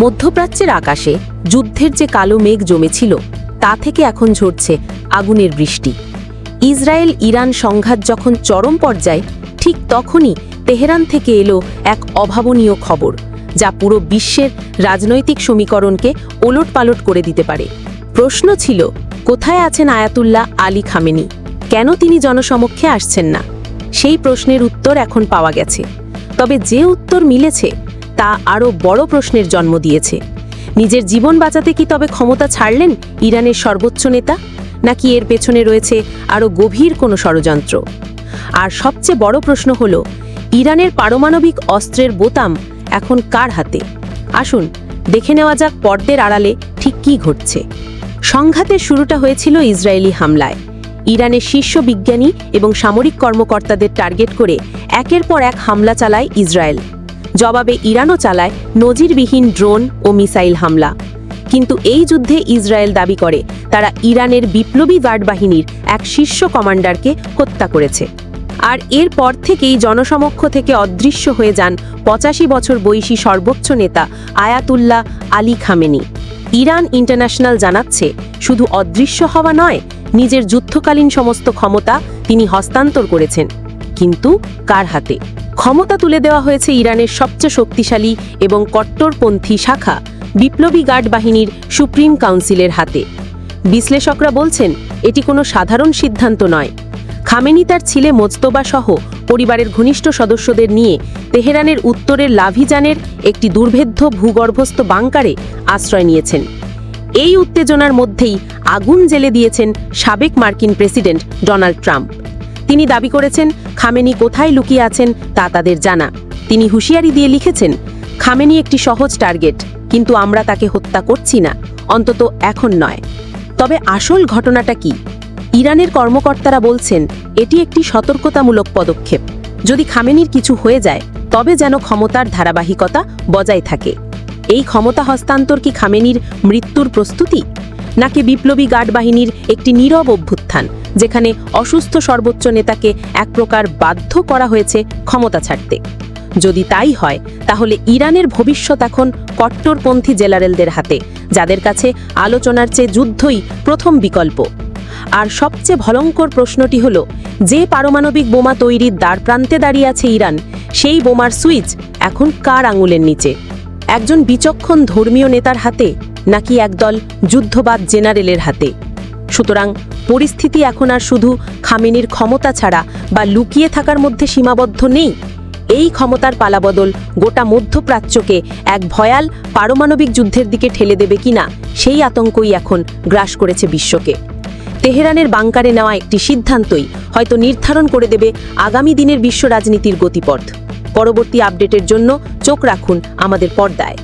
মধ্যপ্রাচ্যের আকাশে যুদ্ধের যে কালো মেঘ জমেছিল, তা থেকে এখন ঝরছে আগুনের বৃষ্টি। ইসরায়েল ইরান সংঘাত যখন চরম পর্যায়ে, ঠিক তখনই তেহরান থেকে এলো এক অভাবনীয় খবর, যা পুরো বিশ্বের রাজনৈতিক সমীকরণকে ওলটপালট করে দিতে পারে। প্রশ্ন ছিল, কোথায় আছেন আয়াতুল্লাহ আলী খামেনি? কেন তিনি জনসমক্ষে আসছেন না? সেই প্রশ্নের উত্তর এখন পাওয়া গেছে। তবে যে উত্তর মিলেছে তা আরও বড় প্রশ্নের জন্ম দিয়েছে। নিজের জীবন বাঁচাতে কি তবে ক্ষমতা ছাড়লেন ইরানের সর্বোচ্চ নেতা? নাকি এর পেছনে রয়েছে আরও গভীর কোনো ষড়যন্ত্র? আর সবচেয়ে বড় প্রশ্ন হল, ইরানের পারমাণবিক অস্ত্রের বোতাম এখন কার হাতে? আসুন, দেখে নেওয়া যাক পর্দের আড়ালে ঠিক কী ঘটছে। সংঘাতের শুরুটা হয়েছিল ইসরায়েলি হামলায়। ইরানের শীর্ষ বিজ্ঞানী এবং সামরিক কর্মকর্তাদের টার্গেট করে একের পর এক হামলা চালায় ইসরায়েল। জবাবে ইরানও চালায় নজিরবিহীন ড্রোন ও মিসাইল হামলা। কিন্তু এই যুদ্ধে ইসরায়েল দাবি করে, তারা ইরানের বিপ্লবী গার্ড বাহিনীর এক শীর্ষ কমান্ডারকে হত্যা করেছে। আর এরপর থেকেই জনসমক্ষ থেকে অদৃশ্য হয়ে যান পঁচাশি বছর বয়সী সর্বোচ্চ নেতা Ayatollah Ali Khamenei. Iran International জানাচ্ছে, শুধু অদৃশ্য হওয়া নয়, নিজের যুদ্ধকালীন সমস্ত ক্ষমতা তিনি হস্তান্তর করেছেন। কিন্তু কার হাতে? ক্ষমতা তুলে দেওয়া হয়েছে ইরানের সবচেয়ে শক্তিশালী এবং কট্টরপন্থী শাখা, বিপ্লবী গার্ড বাহিনীর সুপ্রিম কাউন্সিলের হাতে। বিশ্লেষকরা বলছেন, এটি কোনো সাধারণ সিদ্ধান্ত নয়। খামেনি তার ছিলে মোজতবা সহ পরিবারের ঘনিষ্ঠ সদস্যদের নিয়ে তেহরানের উত্তরের লাভিজানের একটি দুর্ভেদ্য ভূগর্ভস্থ বাংকারে আশ্রয় নিয়েছেন। এই উত্তেজনার মধ্যেই আগুন জেলে দিয়েছেন সাবেক মার্কিন প্রেসিডেন্ট ডোনাল্ড ট্রাম্প। তিনি দাবি করেছেন, খামেনি কোথায় লুকিয়ে আছেন তা তাদের জানা। তিনি হুঁশিয়ারি দিয়ে লিখেছেন, খামেনি একটি সহজ টার্গেট, কিন্তু আমরা তাকে হত্যা করছি না, অন্তত এখন নয়। তবে আসল ঘটনাটা কি? ইরানের কর্মকর্তারা বলছেন, এটি একটি সতর্কতামূলক পদক্ষেপ। যদি খামেনির কিছু হয়ে যায়, তবে যেন ক্ষমতার ধারাবাহিকতা বজায় থাকে। এই ক্ষমতা হস্তান্তর কি খামেনির মৃত্যুর প্রস্তুতি? নাকি বিপ্লবী গার্ড বাহিনীর একটি নীরব অভ্যুত্থান? যেখানে অসুস্থ সর্বোচ্চ নেতাকে এক প্রকার বাধ্য করা হয়েছে ক্ষমতা ছাড়তে। যদি তাই হয়, তাহলে ইরানের ভবিষ্যৎ এখন কট্টরপন্থী জেনারেলদের হাতে, যাদের কাছে আলোচনার চেয়ে যুদ্ধই প্রথম বিকল্প। আর সবচেয়ে ভয়ঙ্কর প্রশ্নটি হল, যে পারমাণবিক বোমা তৈরির দ্বার প্রান্তে দাঁড়িয়ে আছে ইরান, সেই বোমার সুইচ এখন কার আঙুলের নিচে? একজন বিচক্ষণ ধর্মীয় নেতার হাতে, নাকি একদল যুদ্ধবাদ জেনারেলের হাতে? সুতরাং পরিস্থিতি এখন আর শুধু খামেনির ক্ষমতা ছাড়া বা লুকিয়ে থাকার মধ্যে সীমাবদ্ধ নেই। এই ক্ষমতার পালাবদল গোটা মধ্যপ্রাচ্যকে এক ভয়াল পারমাণবিক যুদ্ধের দিকে ঠেলে দেবে কিনা, সেই আতঙ্কই এখন গ্রাস করেছে বিশ্বকে। তেহরানের বাংকারে নেওয়া একটি সিদ্ধান্তই হয়তো নির্ধারণ করে দেবে আগামী দিনের বিশ্ব রাজনীতির গতিপথ। পরবর্তী আপডেটের জন্য চোখ রাখুন আমাদের পর্দায়।